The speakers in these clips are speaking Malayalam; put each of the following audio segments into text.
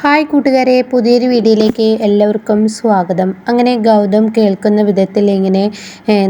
ഹായ് കൂട്ടുകാരെ പുതിയൊരു വീഡിയോയിലേക്ക് എല്ലാവർക്കും സ്വാഗതം. അങ്ങനെ ഗൗതം കേൾക്കുന്ന വിധത്തിൽ ഇങ്ങനെ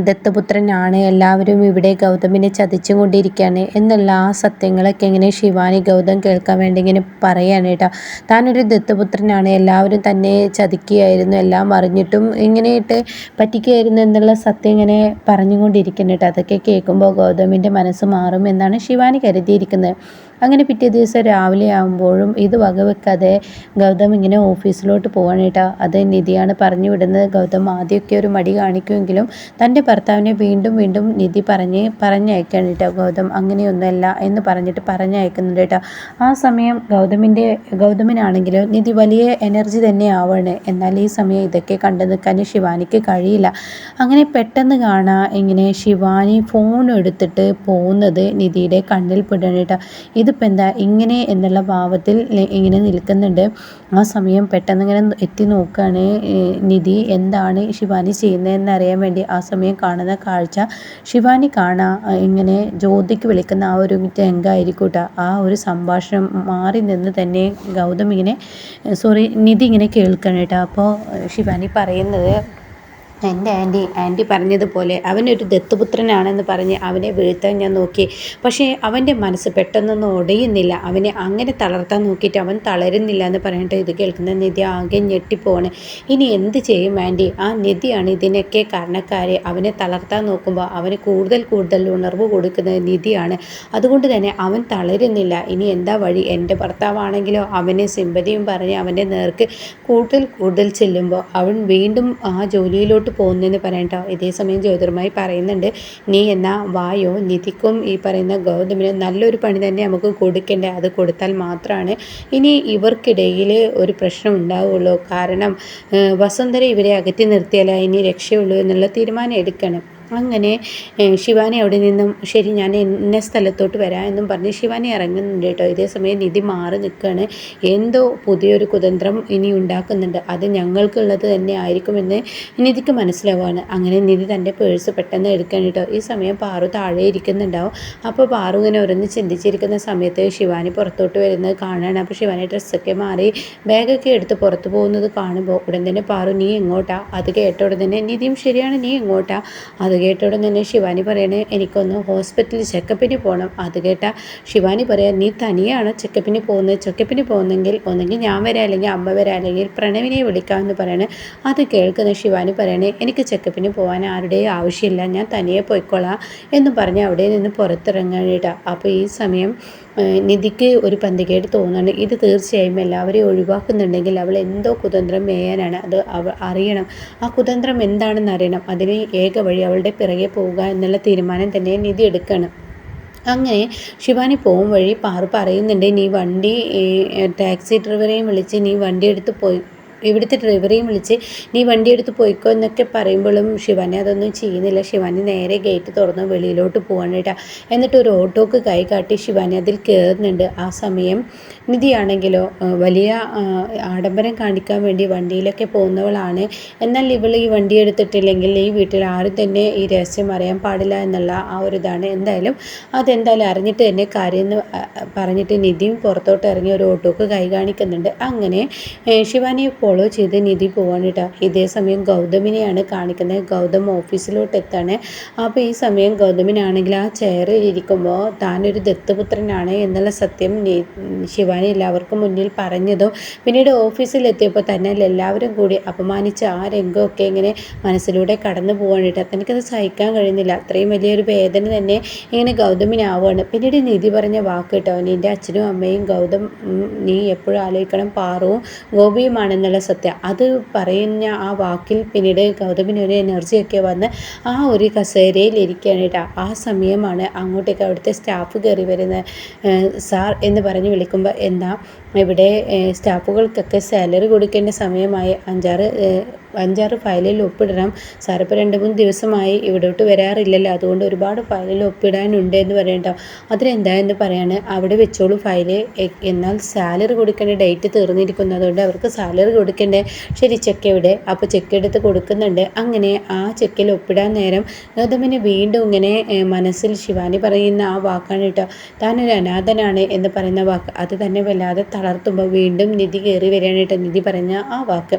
ദത്തപുത്രനാണ്. എല്ലാവരും ഇവിടെ ഗൗതമിനെ ചതിച്ചും കൊണ്ടിരിക്കുകയാണ് എന്നുള്ള ആ സത്യങ്ങളൊക്കെ ഇങ്ങനെ ശിവാനി ഗൗതം കേൾക്കാൻ വേണ്ടി ഇങ്ങനെ പറയാണ് കേട്ടോ. താനൊരു ദത്തപുത്രനാണ്. എല്ലാവരും തന്നെ ചതിക്കുകയായിരുന്നു. എല്ലാം അറിഞ്ഞിട്ടും ഇങ്ങനെയിട്ട് പറ്റിക്കുകയായിരുന്നു എന്നുള്ള സത്യം ഇങ്ങനെ പറഞ്ഞുകൊണ്ടിരിക്കുന്നു കേട്ടോ. അതൊക്കെ കേൾക്കുമ്പോൾ ഗൗതമിന്റെ മനസ്സ് മാറും എന്നാണ് ശിവാനി കരുതിയിരിക്കുന്നത്. അങ്ങനെ പിറ്റേ ദിവസം രാവിലെ ആകുമ്പോഴും ഇത് വകവെക്കാതെ ഗൗതം ഇങ്ങനെ ഓഫീസിലോട്ട് പോകാനായിട്ടാ അത് നിധിയാണ് പറഞ്ഞു വിടുന്നത്. ഗൗതം ആദ്യമൊക്കെ ഒരു മടി കാണിക്കുമെങ്കിലും തന്റെ ഭർത്താവിനെ വീണ്ടും വീണ്ടും നിധി പറഞ്ഞ് പറഞ്ഞയക്കാണ് കേട്ടോ ഗൗതം അങ്ങനെയൊന്നുമല്ല എന്ന് പറഞ്ഞിട്ട് പറഞ്ഞയക്കുന്നുണ്ട് കേട്ടോ ആ സമയം ഗൗതമിന്റെ ഗൗതമിനാണെങ്കിലും നിധി വലിയ എനർജി തന്നെ ആവാണ്. എന്നാൽ ഈ സമയം ഇതൊക്കെ കണ്ടു നിൽക്കാൻ ശിവാനിക്ക് കഴിയില്ല. അങ്ങനെ പെട്ടെന്ന് കാണാം ഇങ്ങനെ ശിവാനി ഫോൺ എടുത്തിട്ട് പോകുന്നത് നിധിയുടെ കണ്ണിൽ പെടണേട്ടാ. ഇതിപ്പോൾ എന്താ ഇങ്ങനെ എന്നുള്ള ഭാവത്തിൽ ഇങ്ങനെ നിൽക്കുന്നുണ്ട്. ആ സമയം പെട്ടെന്ന് ഇങ്ങനെ എത്തി നോക്കുകയാണ് നിധി എന്താണ് ശിവാനി ചെയ്യുന്നതെന്ന് അറിയാൻ വേണ്ടി ആ സമയം കാണുന്ന കാഴ്ച. ശിവാനി കാണാ ഇങ്ങനെ ജ്യോതിക്ക് വിളിക്കുന്ന ആ ഒരു രംഗമായിരിക്കും ആ ഒരു സംഭാഷണം മാറി നിന്ന് തന്നെ ഗൗതം ഇങ്ങനെ സോറി നിധി ഇങ്ങനെ കേൾക്കണം അപ്പോൾ ശിവാനി പറയുന്നത് എന്റെ ആന്റി ആന്റി പറഞ്ഞതുപോലെ അവനൊരു ദത്തുപുത്രനാണെന്ന് പറഞ്ഞ് അവനെ വീഴ്ത്താൻ ഞാൻ നോക്കി. പക്ഷേ അവന്റെ മനസ്സ് പെട്ടെന്നൊന്നും ഒടയുന്നില്ല. അവനെ അങ്ങനെ തളർത്താൻ നോക്കിയിട്ട് അവൻ തളരുന്നില്ല എന്ന് പറഞ്ഞിട്ട് ഇത് കേൾക്കുന്ന നിധി ആകെ ഞെട്ടിപ്പോവാണ്. ഇനി എന്ത് ചെയ്യും ആന്റി? ആ നിധിയാണ് ഇതിനൊക്കെ കാരണക്കാരെ. അവനെ തളർത്താൻ നോക്കുമ്പോൾ അവന് കൂടുതൽ കൂടുതൽ ഉണർവ് കൊടുക്കുന്നത് നിധിയാണ്. അതുകൊണ്ട് തന്നെ അവൻ തളരുന്നില്ല. ഇനി എന്താ വഴി? എന്റെ ഭർത്താവാണെങ്കിലോ? അവനെ സിമ്പതിയും പറഞ്ഞ് അവന്റെ നേർക്ക് കൂടുതൽ കൂടുതൽ ചെല്ലുമ്പോൾ അവൻ വീണ്ടും ആ ജോലിയിലോട്ട് പോകുന്നതെന്ന് പറയട്ടോ ഇതേ സമയം ജ്യോതിർമായി പറയുന്നുണ്ട് നീ എന്ന വായോ? നിധിക്കും ഈ പറയുന്ന ഗൗതമിന് നല്ലൊരു പണി തന്നെ നമുക്ക് കൊടുക്കണ്ടേ. അത് കൊടുത്താൽ മാത്രമാണ് ഇനി ഇവർക്കിടയിൽ ഒരു പ്രശ്നം ഉണ്ടാവുള്ളൂ. കാരണം വസുന്ധര ഇവരെ അകറ്റി നിർത്തിയാലേ ഇനി രക്ഷയുള്ളൂ എന്നുള്ള തീരുമാനം എടുക്കണം. അങ്ങനെ ശിവാനി അവിടെ നിന്നും ശരി ഞാൻ ഇന്ന സ്ഥലത്തോട്ട് വരാം എന്നും പറഞ്ഞ് ശിവാനി ഇറങ്ങുന്നുണ്ട് കേട്ടോ. ഇതേ സമയം നിധി മാറി നിൽക്കുകയാണ് എന്തോ പുതിയൊരു കുതന്ത്രം ഇനി ഉണ്ടാക്കുന്നുണ്ട്. അത് ഞങ്ങൾക്കുള്ളത് തന്നെ ആയിരിക്കുമെന്ന് നിധിക്ക് മനസ്സിലാവുകയാണ്. അങ്ങനെ നിധി തന്റെ പേഴ്സ് പെട്ടെന്ന് എടുക്കാൻ കേട്ടോ. ഈ സമയം പാറു താഴെ ഇരിക്കുന്നുണ്ടാവും. അപ്പോൾ പാറു ഇങ്ങനെ ഓരോന്ന് ചിന്തിച്ചിരിക്കുന്ന സമയത്ത് ശിവാനി പുറത്തോട്ട് വരുന്നത് കാണുകയാണ് അപ്പോൾ ശിവാനി ഡ്രസ്സൊക്കെ മാറി ബാഗൊക്കെ എടുത്ത് പുറത്ത് പോകുന്നത് കാണുമ്പോൾ ഉടൻ തന്നെ പാറു നീ എങ്ങോട്ടാ? അത് കേട്ട ഉടൻ തന്നെ നിധിയും ശരിയാണ് നീ എങ്ങോട്ടാ? അത് കേട്ട ഉടൻ തന്നെ ശിവാനി പറയണേ എനിക്കൊന്ന് ഹോസ്പിറ്റലിൽ ചെക്കപ്പിന് പോകണം അത് കേട്ട ശിവാനി പറയാം നീ തനിയാണ് ചെക്കപ്പിന് പോകുന്നത്? ചെക്കപ്പിന് പോകുന്നെങ്കിൽ ഒന്നെങ്കിൽ ഞാൻ വരാം അല്ലെങ്കിൽ അമ്മ വരാം അല്ലെങ്കിൽ പ്രണവിനെ വിളിക്കാമെന്ന് പറയണേ. അത് കേൾക്കുന്ന ശിവാനി പറയണേ എനിക്ക് ചെക്കപ്പിന് പോകാൻ ആരുടെയും ആവശ്യമില്ല ഞാൻ തനിയെ പോയിക്കോളാം എന്ന് പറഞ്ഞ് അവിടെ നിന്ന് പുറത്തിറങ്ങാനിട്ടാ അപ്പോൾ ഈ സമയം നിധിക്ക് ഒരു പന്തികേട് തോന്നുന്നുണ്ട്. ഇത് തീർച്ചയായും എല്ലാവരെയും ഒഴിവാക്കുന്നുണ്ടെങ്കിൽ അവൾ എന്തോ കുതന്ത്രം മേയാനാണ്. അത് അവ അറിയണം. ആ കുതന്ത്രം എന്താണെന്ന് അറിയണം. അതിന് ഏക വഴി അവളുടെ പിറകെ പോവുക എന്നുള്ള തീരുമാനം തന്നെ നിധി എടുക്കണം. അങ്ങനെ ശിവാനി പോകും വഴി പാറു പറയുന്നുണ്ട് നീ വണ്ടി ടാക്സി ഡ്രൈവറെയും വിളിച്ച് നീ വണ്ടി എടുത്ത് പോയി ഇവിടുത്തെ ഡ്രൈവറെയും വിളിച്ച് നീ വണ്ടി എടുത്ത് പോയിക്കോ എന്നൊക്കെ പറയുമ്പോഴും ശിവാനി അതൊന്നും ചെയ്യുന്നില്ല. ശിവാനി നേരെ ഗേറ്റ് തുറന്ന് വെളിയിലോട്ട് പോവാണ് എന്നിട്ട് ഒരു ഓട്ടോക്ക് കൈ കാട്ടി ശിവാനി അതിൽ കയറുന്നുണ്ട്. ആ സമയം നിധിയാണെങ്കിലോ വലിയ ആഡംബരം കാണിക്കാൻ വേണ്ടി വണ്ടിയിലൊക്കെ പോകുന്നവളാണ്. എന്നാൽ ഇവൾ ഈ വണ്ടി എടുത്തിട്ടില്ലെങ്കിൽ ഈ വീട്ടിൽ ആരും തന്നെ ഈ രഹസ്യം അറിയാൻ പാടില്ല എന്നുള്ള ആ ഒരു ഇതാണ്. എന്തായാലും അതെന്തായാലും അറിഞ്ഞിട്ട് തന്നെ കാര്യം എന്ന് പറഞ്ഞിട്ട് നിധിയും പുറത്തോട്ട് ഇറങ്ങി ഒരു ഓട്ടോക്ക് കൈ കാണിക്കുന്നുണ്ട്. അങ്ങനെ ശിവാനിയെ ഫോളോ ചെയ്ത് നിധി പോവാണ് കേട്ടോ ഇതേ സമയം ഗൗതമിനെയാണ് കാണിക്കുന്നത്. ഗൗതം ഓഫീസിലോട്ട് എത്താണ് അപ്പോൾ ഈ സമയം ഗൗതമിനാണെങ്കിൽ ആ ചെയറിൽ ഇരിക്കുമ്പോൾ താനൊരു ദത്തപുത്രനാണ് എന്നുള്ള സത്യം ശിവാനി എല്ലാവർക്കും മുന്നിൽ പറഞ്ഞതും പിന്നീട് ഓഫീസിലെത്തിയപ്പോൾ തന്നെ എല്ലാവരും കൂടി അപമാനിച്ച് ആ രംഗമൊക്കെ ഇങ്ങനെ മനസ്സിലൂടെ കടന്നു പോവാണ് കേട്ടോ തനിക്കത് സഹിക്കാൻ കഴിയുന്നില്ല. അത്രയും വലിയൊരു വേദന തന്നെ ഇങ്ങനെ ഗൗതമിനാവുകയാണ് പിന്നീട് നിധി പറഞ്ഞ വാക്ക് കേട്ടോ നിന്റെ അച്ഛനും അമ്മയും ഗൗതം നീ എപ്പോഴും ആലോചിക്കണം. പാറുവും ഗോപിയുമാണെന്നുള്ള സത്യം. അത് പറയുന്ന ആ വാക്കിൽ പിന്നീട് ഗൗതമിന് ഒരു എനർജിയൊക്കെ വന്ന് ആ ഒരു കസേരയിൽ ഇരിക്കുകയാണ് കേട്ടോ. ആ സമയമാണ് അങ്ങോട്ടേക്ക് അവിടുത്തെ സ്റ്റാഫ് കയറി വരുന്നത്. സാർ എന്ന് പറഞ്ഞ് വിളിക്കുമ്പോൾ എന്താ ഇവിടെ സ്റ്റാഫുകൾക്കൊക്കെ സാലറി കൊടുക്കേണ്ട സമയമായി. അഞ്ചാറ് അഞ്ചാറ് ഫയലിൽ ഒപ്പിടണം. സാറിപ്പോൾ രണ്ട് മൂന്ന് ദിവസമായി ഇവിടോട്ട് വരാറില്ലല്ലോ. അതുകൊണ്ട് ഒരുപാട് ഫയലിൽ ഒപ്പിടാനുണ്ട് എന്ന് പറയട്ടോ അതിലെന്താ എന്ന് പറയാണ്. അവിടെ വെച്ചോളൂ ഫയൽ. എന്നാൽ സാലറി കൊടുക്കേണ്ട ഡേറ്റ് തീർന്നിരിക്കുന്നു. അതുകൊണ്ട് അവർക്ക് സാലറി കൊടുക്കണ്ടേ. ശരി ചെക്ക് എവിടെ? അപ്പോൾ ചെക്ക് എടുത്ത് കൊടുക്കുന്നുണ്ട്. അങ്ങനെ ആ ചെക്കിൽ ഒപ്പിടാൻ നേരം ഗൗതമിന് വീണ്ടും ഇങ്ങനെ മനസ്സിൽ ശിവാനി പറയുന്ന ആ വാക്കാണ് കേട്ടോ. താനൊരു അനാഥനാണ് എന്ന് പറയുന്ന വാക്ക്. അത് തന്നെ വല്ലാതെ തളർത്തുമ്പോൾ വീണ്ടും നിധി കയറി വരികയാണ് കേട്ടോ നിധി പറഞ്ഞ ആ വാക്ക്.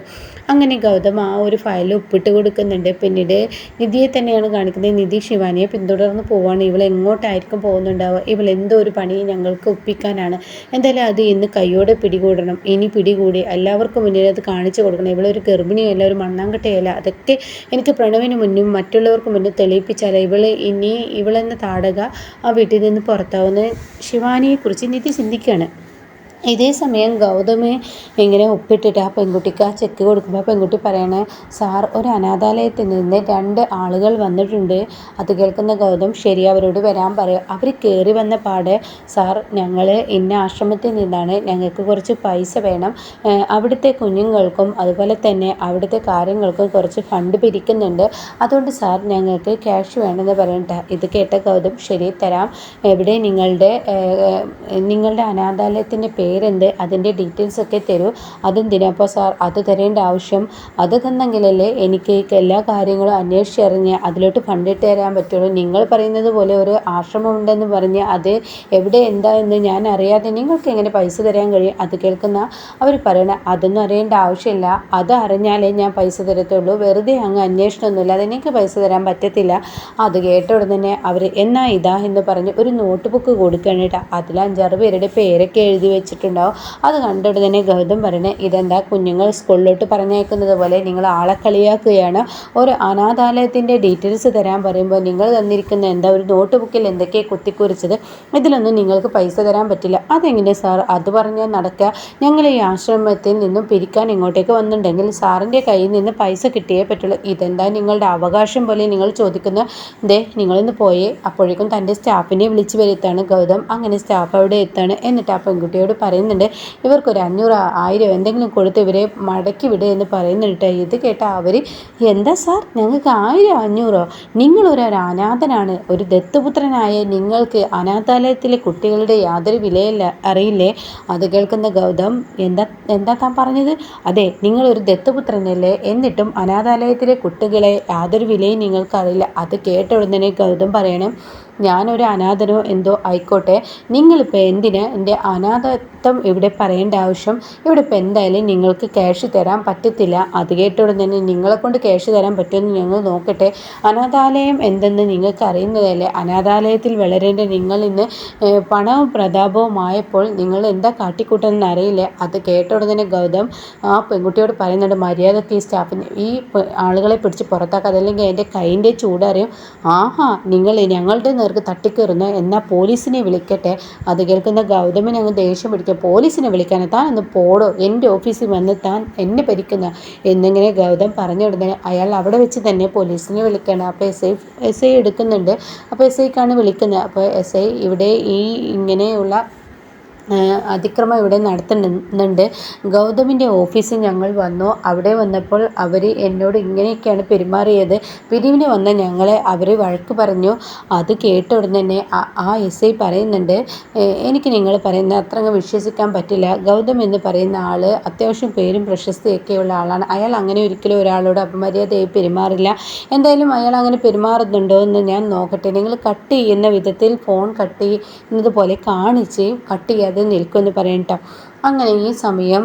അങ്ങനെ ഗൗതം ആ ഒരു ഫയൽ ഒപ്പിട്ട് കൊടുക്കുന്നുണ്ട്. പിന്നീട് നിധിയെ തന്നെയാണ് കാണിക്കുന്നത്. നിധി ശിവാനിയെ പിന്തുടർന്ന് പോവാണ്. ഇവൾ എങ്ങോട്ടായിരിക്കും പോകുന്നുണ്ടാവുക? ഇവൾ എന്തോ ഒരു പണി ഞങ്ങൾക്ക് ഒപ്പിക്കാനാണ്. എന്തായാലും അത് ഇന്ന് കൈയോടെ പിടികൂടണം. ഇനി പിടികൂടി എല്ലാവർക്കും മുന്നിൽ അത് കാണിച്ചു കൊടുക്കണം. ഇവളൊരു ഗർഭിണിയല്ല ഒരു മണ്ണാങ്കട്ടയല്ല അതൊക്കെ എനിക്ക് പ്രണവിന് മുന്നും മറ്റുള്ളവർക്ക് മുന്നിൽ തെളിയിപ്പിച്ചാൽ ഇവൾ ഇനി ഇവളെന്ന താടക ആ വീട്ടിൽ നിന്ന് പുറത്താവുന്ന ശിവാനിയെക്കുറിച്ച് നിധി ചിന്തിക്കുകയാണ്. ഇതേ സമയം ഗൗതമി ഇങ്ങനെ ഒപ്പിട്ടിട്ട് ആ പെൺകുട്ടിക്ക് ആ ചെക്ക് കൊടുക്കുമ്പോൾ പെൺകുട്ടി പറയണേ സാർ ഒരു അനാഥാലയത്തിൽ നിന്ന് രണ്ട് ആളുകൾ വന്നിട്ടുണ്ട്. അത് കേൾക്കുന്ന ഗൗതം ശരി അവരോട് വരാൻ പറയും. അവർ കയറി വന്ന പാടെ സാർ ഞങ്ങൾ ഇന്ന ആശ്രമത്തിൽ നിന്നാണ് ഞങ്ങൾക്ക് കുറച്ച് പൈസ വേണം. അവിടുത്തെ കുഞ്ഞുങ്ങൾക്കും അതുപോലെ തന്നെ അവിടുത്തെ കാര്യങ്ങൾക്കും കുറച്ച് ഫണ്ട് പിരിക്കുന്നുണ്ട്. അതുകൊണ്ട് സാർ ഞങ്ങൾക്ക് ക്യാഷ് വേണമെന്ന് പറയണ്ട. ഇത് കേട്ട ഗൗതം ശരി തരാം. എവിടെ നിങ്ങളുടെ നിങ്ങളുടെ അനാഥാലയത്തിന്റെ പേര് പേരെന്ത്? അതിന്റെ ഡീറ്റെയിൽസ് ഒക്കെ തരൂ. അതെന്തിനാ അപ്പോൾ സാർ അത് തരേണ്ട ആവശ്യം അത് തന്നെങ്കിലല്ലേ എനിക്ക് എല്ലാ കാര്യങ്ങളും അന്വേഷിച്ചറിഞ്ഞ് അതിലോട്ട് ഫണ്ടിട്ട് തരാൻ പറ്റുള്ളൂ. നിങ്ങൾ പറയുന്നത് പോലെ ഒരു ആശ്രമം ഉണ്ടെന്ന് പറഞ്ഞ് അത് എവിടെ എന്താ എന്ന് ഞാൻ അറിയാതെ നിങ്ങൾക്ക് എങ്ങനെ പൈസ തരാൻ കഴിയും? അത് കേൾക്കുന്ന അവർ പറയണ അതൊന്നും അറിയേണ്ട ആവശ്യമില്ല. അത് അറിഞ്ഞാലേ ഞാൻ പൈസ തരത്തുള്ളൂ. വെറുതെ അങ്ങ് അന്വേഷണമൊന്നുമില്ല അതെനിക്ക് പൈസ തരാൻ പറ്റത്തില്ല. അത് കേട്ട ഉടനെ തന്നെ അവർ എന്നാ ഇതാ എന്ന് പറഞ്ഞ് ഒരു നോട്ട് ബുക്ക് കൊടുക്കണേട്ടാ അതിൽ അഞ്ചാറ് പേരുടെ പേരൊക്കെ എഴുതി വെച്ചിട്ട് ചെയ്തിട്ടുണ്ടാവും അത് കണ്ടിട്ട് തന്നെ ഗൗതം പറയണേ ഇതെന്താ കുഞ്ഞുങ്ങൾ സ്കൂളിലോട്ട് പറഞ്ഞേക്കുന്നത് പോലെ നിങ്ങൾ ആളെ കളിയാക്കുകയാണ്? ഒരു അനാഥാലയത്തിന്റെ ഡീറ്റെയിൽസ് തരാൻ പറയുമ്പോൾ നിങ്ങൾ തന്നിരിക്കുന്ന എന്താ ഒരു നോട്ട് ബുക്കിൽ എന്തൊക്കെയാണ് കുത്തിക്കുറിച്ചത്? ഇതിലൊന്നും നിങ്ങൾക്ക് പൈസ തരാൻ പറ്റില്ല. അതെങ്ങനെ സാർ? അത് പറഞ്ഞാൽ നടക്കുക. ഞങ്ങൾ ഈ ആശ്രമത്തിൽ നിന്നും പിരിക്കാൻ ഇങ്ങോട്ടേക്ക് വന്നിട്ടുണ്ടെങ്കിൽ സാറിന്റെ കയ്യിൽ നിന്ന് പൈസ കിട്ടിയേ പറ്റുള്ളൂ. ഇതെന്താ നിങ്ങളുടെ അവകാശം പോലെ നിങ്ങൾ ചോദിക്കുന്ന ദേ നിങ്ങളിന്ന് പോയേ അപ്പോഴേക്കും തന്റെ സ്റ്റാഫിനെ വിളിച്ചു വരുത്താണ് ഗൗതം. അങ്ങനെ സ്റ്റാഫ് അവിടെ എത്താണ്? എന്നിട്ട് ആ പെൺകുട്ടിയോട് പറയും പറയുന്നുണ്ട്. ഇവർക്കൊരു അഞ്ഞൂറ് ആയിരം എന്തെങ്കിലും കൊടുത്ത് ഇവരെ മടക്കി വിടുക എന്ന് പറയുന്നുണ്ട്. ഇത് കേട്ട അവർ എന്താ സാർ? ഞങ്ങൾക്ക് ആയിരം അഞ്ഞൂറോ? നിങ്ങളൊരു അനാഥനാണ്. ഒരു ദത്തുപുത്രനായ നിങ്ങൾക്ക് അനാഥാലയത്തിലെ കുട്ടികളുടെ യാതൊരു വിലയില്ല അറിയില്ലേ? അത് കേൾക്കുന്ന ഗൗതം എന്താ എന്താ താൻ പറഞ്ഞത്? അതെ നിങ്ങളൊരു ദത്തുപുത്രനല്ലേ? എന്നിട്ടും അനാഥാലയത്തിലെ കുട്ടികളെ യാതൊരു വിലയും നിങ്ങൾക്കറിയില്ല അത് കേട്ട ഉടനെ ഗൗതം പറയണം ഞാനൊരു അനാഥനോ എന്തോ ആയിക്കോട്ടെ. നിങ്ങളിപ്പോൾ എന്തിന് എന്റെ അനാഥത്വം ഇവിടെ പറയേണ്ട ആവശ്യം ഇവിടെ ഇപ്പോൾ എന്തായാലും നിങ്ങൾക്ക് ക്യാഷ് തരാൻ പറ്റത്തില്ല. അത് കേട്ടോടെ തന്നെ നിങ്ങളെ കൊണ്ട് ക്യാഷ് തരാൻ പറ്റുമെന്ന് ഞങ്ങൾ നോക്കട്ടെ. അനാഥാലയം എന്തെന്ന് നിങ്ങൾക്ക് അറിയുന്നതല്ലേ? അനാഥാലയത്തിൽ വളരേണ്ട നിങ്ങൾ ഇന്ന് പണവും പ്രതാപവും ആയപ്പോൾ നിങ്ങൾ എന്താ കാട്ടിക്കൂട്ടെന്ന് അറിയില്ലേ. അത് കേട്ടോടെ തന്നെ ഗൗതം ആ പെൺകുട്ടിയോട് പറയുന്നുണ്ട് മര്യാദയ്ക്ക് ഈ സ്റ്റാഫിന് ഈ ആളുകളെ പിടിച്ച് പുറത്താക്കാതെ അല്ലെങ്കിൽ എന്റെ കൈന്റെ ചൂടറിയും. ആഹാ നിങ്ങൾ ഞങ്ങളുടെ നേർക്ക് തട്ടിക്കയറുന്നു എന്നാൽ പോലീസിനെ വിളിക്കട്ടെ? അത് കേൾക്കുന്ന ഗൗതമിനെ അങ്ങ് ദേഷ്യം പിടിക്കുക പോലീസിനെ വിളിക്കാൻ താൻ ഒന്ന് പോടോ. എന്റെ ഓഫീസിൽ വന്ന് താൻ എന്നെ ഭരിക്കുന്ന എന്നിങ്ങനെ ഗൗതം പറഞ്ഞു ഉടനെ അയാൾ അവിടെ വെച്ച് തന്നെ പോലീസിനെ വിളിക്കണം. അപ്പോൾ എസ് ഐ എസ് ഐ എടുക്കുന്നുണ്ട്. അപ്പോൾ എസ് ഐക്കാണ് വിളിക്കുന്നത്. അപ്പോൾ എസ് ഐ ഇവിടെ ഈ ഇങ്ങനെയുള്ള അതിക്രമം ഇവിടെ നടത്തുന്നുണ്ട്. ഗൗതമിന്റെ ഓഫീസിൽ ഞങ്ങൾ വന്നു. അവിടെ വന്നപ്പോൾ അവർ എന്നോട് ഇങ്ങനെയൊക്കെയാണ് പെരുമാറിയത്. പിരിവിന് വന്ന ഞങ്ങളെ അവർ വഴക്ക് പറഞ്ഞു. അത് കേട്ട ഉടനെ തന്നെ ആ എസ് ഐ പറയുന്നുണ്ട് എനിക്ക് നിങ്ങൾ പറയുന്ന അത്ര വിശ്വസിക്കാൻ പറ്റില്ല. ഗൗതം എന്ന് പറയുന്ന ആൾ അത്യാവശ്യം പേരും പ്രശസ്തിയൊക്കെയുള്ള ആളാണ്. അയാൾ അങ്ങനെ ഒരിക്കലും ഒരാളോട് അപമര്യാദയായി പെരുമാറില്ല. എന്തായാലും അയാൾ അങ്ങനെ പെരുമാറുന്നുണ്ടോ എന്ന് ഞാൻ നോക്കട്ടെ. നിങ്ങൾ കട്ട് ചെയ്യുന്ന വിധത്തിൽ ഫോൺ കട്ട് ചെയ്യുന്നത് പോലെ കാണിച്ച് കട്ട് ചെയ്യാതെ അത് നിൽക്കുമെന്ന് പറയട്ടോ അങ്ങനെ ഈ സമയം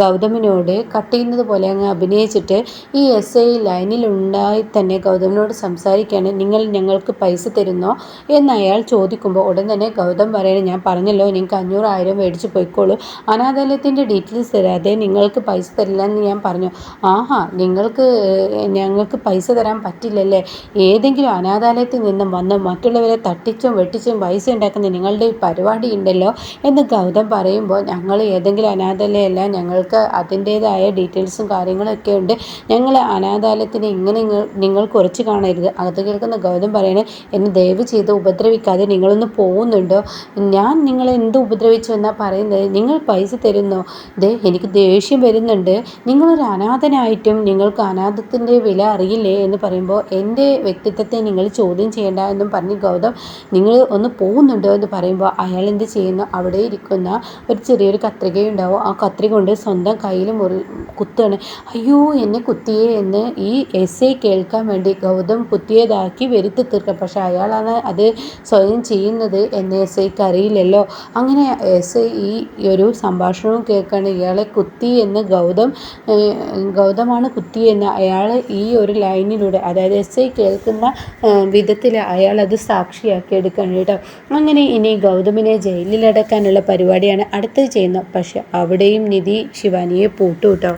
ഗൗതമിനോട് കട്ട് ചെയ്യുന്നത് പോലെ അങ്ങ് അഭിനയിച്ചിട്ട് ഈ എസ് ഐ ലൈനിലുണ്ടായി തന്നെ ഗൗതമിനോട് സംസാരിക്കുകയാണ് നിങ്ങൾ ഞങ്ങൾക്ക് പൈസ തരുന്നോ? എന്ന് അയാൾ ചോദിക്കുമ്പോൾ ഉടൻ തന്നെ ഗൗതം പറയണേ ഞാൻ പറഞ്ഞല്ലോ നിങ്ങൾക്ക് അഞ്ഞൂറായിരം മേടിച്ച് പോയിക്കോളൂ. അനാഥാലയത്തിന്റെ ഡീറ്റെയിൽസ് തരാതെ നിങ്ങൾക്ക് പൈസ തരില്ല എന്ന് ഞാൻ പറഞ്ഞു. ആഹാ നിങ്ങൾക്ക് ഞങ്ങൾക്ക് പൈസ തരാൻ പറ്റില്ലല്ലേ? ഏതെങ്കിലും അനാഥാലയത്തിൽ നിന്നും വന്ന് മറ്റുള്ളവരെ തട്ടിച്ചും വെട്ടിച്ചും പൈസ ഉണ്ടാക്കുന്ന നിങ്ങളുടെ പരിപാടി ഉണ്ടല്ലോ എന്ന് ഗൗതം പറയുമ്പോൾ ഞങ്ങൾ ഏതെങ്കിലും അനാഥാലയമല്ല ഞങ്ങൾക്ക് അതിന്റേതായ ഡീറ്റെയിൽസും കാര്യങ്ങളൊക്കെ ഉണ്ട്. ഞങ്ങൾ അനാഥാലയത്തിന് ഇങ്ങനെ നിങ്ങൾ കുറച്ച് കാണരുത്. അത് കേൾക്കുന്ന ഗൗതം പറയണേ എന്നെ ദയവ് ചെയ്ത് ഉപദ്രവിക്കാതെ നിങ്ങളൊന്ന് പോകുന്നുണ്ടോ? ഞാൻ നിങ്ങളെ എന്ത് ഉപദ്രവിച്ചു എന്നാ പറയുന്നത്? നിങ്ങൾ പൈസ തരുന്നോ? ദേ എനിക്ക് ദേഷ്യം വരുന്നുണ്ട്. നിങ്ങളൊരു അനാഥനായിട്ടും നിങ്ങൾക്ക് അനാഥത്തിന്റെ വില അറിയില്ലേ? എന്ന് പറയുമ്പോൾ എന്റെ വ്യക്തിത്വത്തെ നിങ്ങൾ ചോദ്യം ചെയ്യേണ്ട എന്നും പറഞ്ഞ് ഗൗതം നിങ്ങൾ ഒന്ന് പോകുന്നുണ്ടോ? എന്ന് പറയുമ്പോൾ അയാൾ എന്ത് ചെയ്യുന്നു? അവിടെ ഇരിക്കുന്ന ഒരു ചെറിയൊരു കത്രികയുണ്ടാവും? ആ കത്രിക കൊണ്ട് സ്വന്തം കയ്യിൽ മുറി കുത്തുകയാണ്. അയ്യോ എന്നെ കുത്തിയേ എന്ന് ഈ എസ് ഐ കേൾക്കാൻ വേണ്ടി ഗൗതം കുത്തിയതാക്കി വരുത്തി തീർക്കുക പക്ഷേ അയാളാണ് അത് സ്വയം ചെയ്യുന്നത് എന്ന് എസ് ഐക്ക് അറിയില്ലല്ലോ. അങ്ങനെ എസ് ഐ ഈ ഒരു സംഭാഷണവും കേൾക്കുകയാണ് ഇയാളെ കുത്തി എന്ന് ഗൗതം ഗൗതമാണ് കുത്തി എന്ന് അയാൾ ഈ ഒരു ലൈനിലൂടെ അതായത് എസ് ഐ കേൾക്കുന്ന വിധത്തിൽ അയാൾ അത് സാക്ഷിയാക്കി എടുക്കാൻ കേട്ടോ. അങ്ങനെ ഇനി ഗൗതമിനെ ജയിലിലടക്കാനുള്ള പരിപാടിയാണ് അടുത്തത് ചെയ്യുന്നത്. പക്ഷെ അവിടെയും നിധി ശിവാനിയെ പൂട്ടു കേട്ടോ